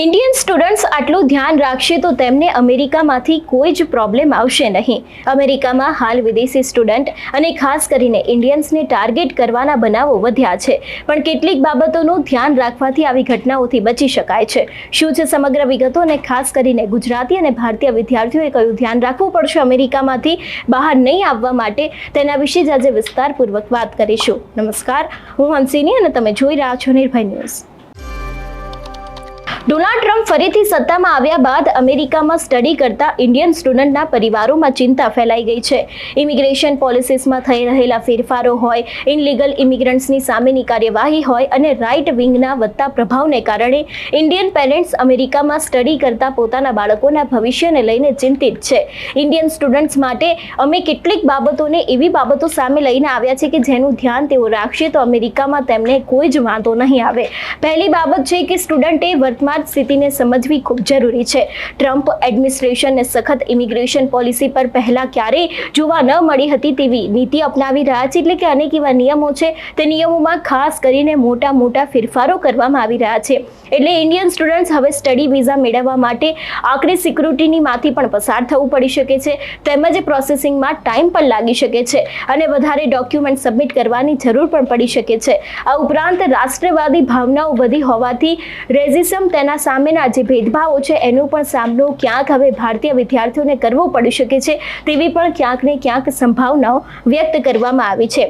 Indian students આટલું ધ્યાન રાખશે તો તેમને અમેરિકામાંથી કોઈ જ પ્રોબ્લેમ આવશે નહીં. અમેરિકામાં હાલ વિદેશી સ્ટુડન્ટ અને ખાસ કરીને ઇન્ડિયન્સને ટાર્ગેટ કરવાના બનાવો વધ્યા છે. પણ કેટલીક બાબતોનું ધ્યાન રાખવાથી આવી ઘટનાઓથી બચી શકાય છે. શું છે સમગ્ર વિગતો અને ખાસ કરીને ગુજરાતી અને ભારતીય વિદ્યાર્થીઓએ કયું ધ્યાન રાખવું પડશે અમેરિકામાંથી બહાર નહીં આવવા માટે? તેના વિશે જ આજે વિસ્તારપૂર્વક વાત કરીશું. નમસ્કાર, હું હંસિની અને તમે જોઈ રહ્યા છો નિર્ભય ન્યૂઝ. ડોનાલ્ડ ટ્રમ્પ ફરીથી સત્તામાં આવ્યા બાદ અમેરિકામાં સ્ટડી કરતા ઇન્ડિયન સ્ટુડન્ટના પરિવારોમાં ચિંતા ફેલાઈ ગઈ છે. ઇમિગ્રેશન પોલિસીસમાં થઈ રહેલા ફેરફારો હોય, ઇનલીગલ ઇમિગ્રન્ટ્સની સામેની કાર્યવાહી હોય અને રાઇટ વિંગના વધતા પ્રભાવને કારણે ઇન્ડિયન પેરેન્ટ્સ અમેરિકામાં સ્ટડી કરતા પોતાના બાળકોના ભવિષ્યને લઈને ચિંતિત છે. ઇન્ડિયન સ્ટુડન્ટ્સ માટે અમે કેટલીક બાબતોને એવી બાબતો સામે લઈને આવ્યા છે કે જેનું ધ્યાન તેઓ રાખશે તો અમેરિકામાં તેમને કોઈ જ વાંધો નહીં આવે. પહેલી બાબત છે કે સ્ટુડન્ટે વર્તમાન સ્થિતિને સમજવી ખૂબ જરૂરી છે. ટ્રમ્પ એડમિનિસ્ટ્રેશનને સખત ઇમિગ્રેશન પોલિસી પર પહેલાં ક્યારેય જોવા ન મળી હતી તેવી નીતિ અપનાવી રહ્યા છે એટલે કે અનેક એવા નિયમો છે. તે નિયમોમાં ખાસ કરીને મોટા મોટા ફેરફારો કરવામાં આવી રહ્યા છે. એટલે ઇન્ડિયન સ્ટુડન્ટ્સ હવે સ્ટડી વિઝા મેળવવા માટે આકરી સિક્યુરિટીની માંથી પણ પસાર થવું પડી શકે છે. તેમજ પ્રોસેસિંગમાં ટાઈમ પણ લાગી શકે છે અને વધારે ડોક્યુમેન્ટ સબમિટ કરવાની જરૂર પણ પડી શકે છે. આ ઉપરાંત રાષ્ટ્રવાદી ભાવનાઓ વધી હોવાથી રેઝિસમ તેના સામેના જે ભેદભાવો છે, એનો પણ સામનો ક્યાંક હવે ભારતીય વિદ્યાર્થીઓને કરવો પડી શકે છે, તેવી પણ ક્યાંક ને ક્યાંક સંભાવનાઓ વ્યક્ત કરવામાં આવી છે.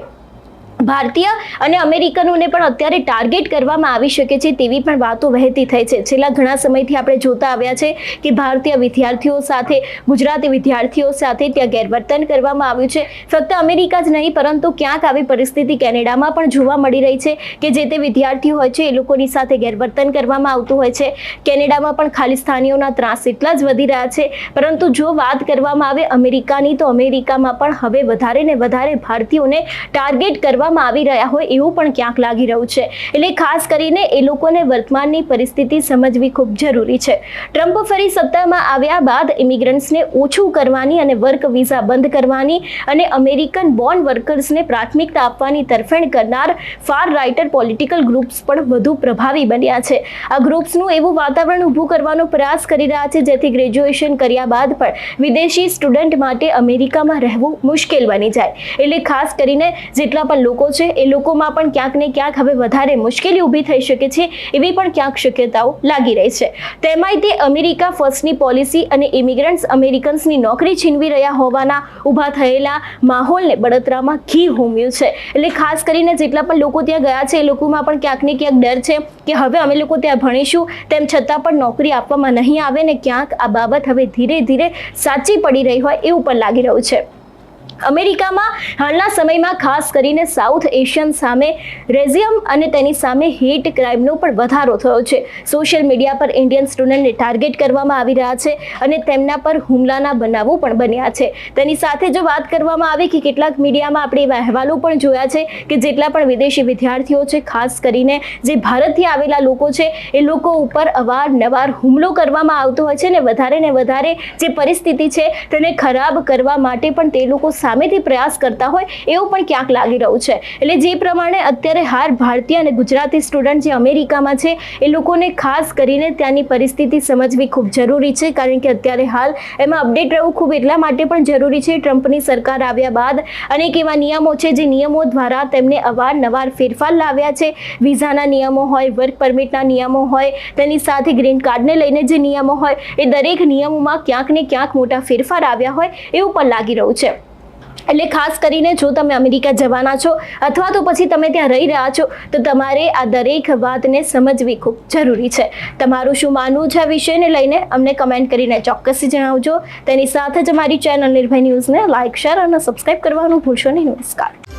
ભારતીય અને અમેરિકનોને પણ અત્યારે ટાર્ગેટ કરવામાં આવી શકે છે તેવી પણ વાતો વહેતી થઈ છે. છેલ્લા ઘણા સમયથી આપણે જોતા આવ્યા છે કે ભારતીય વિદ્યાર્થીઓ સાથે, ગુજરાતી વિદ્યાર્થીઓ સાથે ત્યાં ગેરવર્તન કરવામાં આવ્યું છે. ફક્ત અમેરિકા જ નહીં, પરંતુ ક્યાંક આવી પરિસ્થિતિ કેનેડામાં પણ જોવા મળી રહી છે કે જે તે વિદ્યાર્થીઓ હોય છે એ લોકોની સાથે ગેરવર્તન કરવામાં આવતું હોય છે. કેનેડામાં પણ ખાલિસ્તાનીઓના ત્રાસ એટલા જ વધી રહ્યા છે. પરંતુ જો વાત કરવામાં આવે અમેરિકાની, તો અમેરિકામાં પણ હવે વધારે ને વધારે ભારતીયોને ટાર્ગેટ કરવા કરવામાં આવી રહ્યા હોય એવું પણ ક્યાંક લાગી રહ્યું છે. એટલે ખાસ કરીને એ લોકોને વર્તમાનની પરિસ્થિતિ સમજવી ખૂબ જરૂરી છે. ટ્રમ્પ ફરી સત્તામાં આવ્યા બાદ ઇમિગ્રન્ટ્સને ઓછું કરવાની અને વર્ક વિઝા બંધ કરવાની અને અમેરિકન બોર્ન વર્કર્સને પ્રાથમિકતા આપવાની તરફેણ કરનાર ફાર રાઇટર પોલિટિકલ ગ્રુપ્સ પણ વધુ પ્રભાવી બન્યા છે. આ ગ્રુપ્સનું એવું વાતાવરણ ઊભું કરવાનો પ્રયાસ કરી રહ્યા છે, જેથી ગ્રેજ્યુએશન કર્યા બાદ પણ વિદેશી સ્ટુડન્ટ માટે અમેરિકામાં રહેવું મુશ્કેલ બની જાય. એટલે ખાસ કરીને જેટલા પણ લોકો લોકો છે, એ લોકોમાં પણ ક્યાંક ને ક્યાંક હવે વધારે મુશ્કેલી ઊભી થઈ શકે છે, એવી પણ ક્યાંક શક્યતાઓ લાગી રહી છે. તેમાંય તે અમેરિકા ફર્સ્ટની પોલિસી અને ઇમિગ્રન્ટ્સ અમેરિકન્સની નોકરી છીનવી રહ્યા હોવાના ઊભા થયેલા માહોલને બળતરામાં ઘી હોમ્યું છે. એટલે ખાસ કરીને જેટલા પણ લોકો ત્યાં ગયા છે, એ લોકોમાં પણ ક્યાંક ને ક્યાંક ડર છે કે હવે અમે લોકો ત્યાં ભણીશું, તેમ છતાં પણ નોકરી આપવામાં નહીં આવે ને ક્યાંક આ બાબત હવે ધીરે ધીરે સાચી પડી રહી હોય એવું પણ લાગી રહ્યું છે. અમેરિકામાં હાલના સમયમાં ખાસ કરીને સાઉથ એશિયન સામે રેઝિયમ અને તેની સામે હેટ ક્રાઇમનો પણ વધારો થયો છે. સોશિયલ મીડિયા પર ઇન્ડિયન સ્ટુડન્ટને ટાર્ગેટ કરવામાં આવી રહ્યા છે અને તેમના પર હુમલાના બનાવો પણ બન્યા છે. તેની સાથે જો વાત કરવામાં આવે કે કેટલાક મીડિયામાં આપણે એવા અહેવાલો પણ જોયા છે કે જેટલા પણ વિદેશી વિદ્યાર્થીઓ છે, ખાસ કરીને જે ભારતથી આવેલા લોકો છે, એ લોકો ઉપર અવારનવાર હુમલો કરવામાં આવતો હોય છે ને વધારે ને વધારે જે પરિસ્થિતિ છે તેને ખરાબ કરવા માટે પણ તે લોકો સામેથી પ્રયાસ કરતા હોય એવું પણ ક્યાંક લાગી રહ્યું છે. એટલે જે પ્રમાણે અત્યારે હાર ભારતીય અને ગુજરાતી સ્ટુડન્ટ જે અમેરિકામાં છે, એ લોકોને ખાસ કરીને ત્યાંની પરિસ્થિતિ સમજવી ખૂબ જરૂરી છે, કારણ કે અત્યારે હાલ એમાં અપડેટ રહેવું ખૂબ એટલા માટે પણ જરૂરી છે. ટ્રમ્પની સરકાર આવ્યા બાદ અનેક એવા નિયમો છે, જે નિયમો દ્વારા તેમને અવારનવાર ફેરફાર લાવ્યા છે. વિઝાના નિયમો હોય, વર્ક પરમિટના નિયમો હોય, તેની સાથે ગ્રીન કાર્ડને લઈને જે નિયમો હોય, એ દરેક નિયમોમાં ક્યાંક ને ક્યાંક મોટા ફેરફાર આવ્યા હોય એવું પણ લાગી રહ્યું છે. એટલે ખાસ કરીને જો તમે અમેરિકા જવાના છો, અથવા તો પછી તમે ત્યાં રહી રહ્યા છો, તો તમારે આ દરેક વાતને સમજવી ખૂબ જરૂરી છે. તમારું શું માનવું છે આ વિષયને લઈને અમને કમેન્ટ કરીને ચોક્કસથી જણાવજો. તેની સાથે જ અમારી ચેનલ નિર્ભય ન્યૂઝને લાઇક શેર અને સબસ્ક્રાઇબ કરવાનું ભૂલશો નહીં. નમસ્કાર.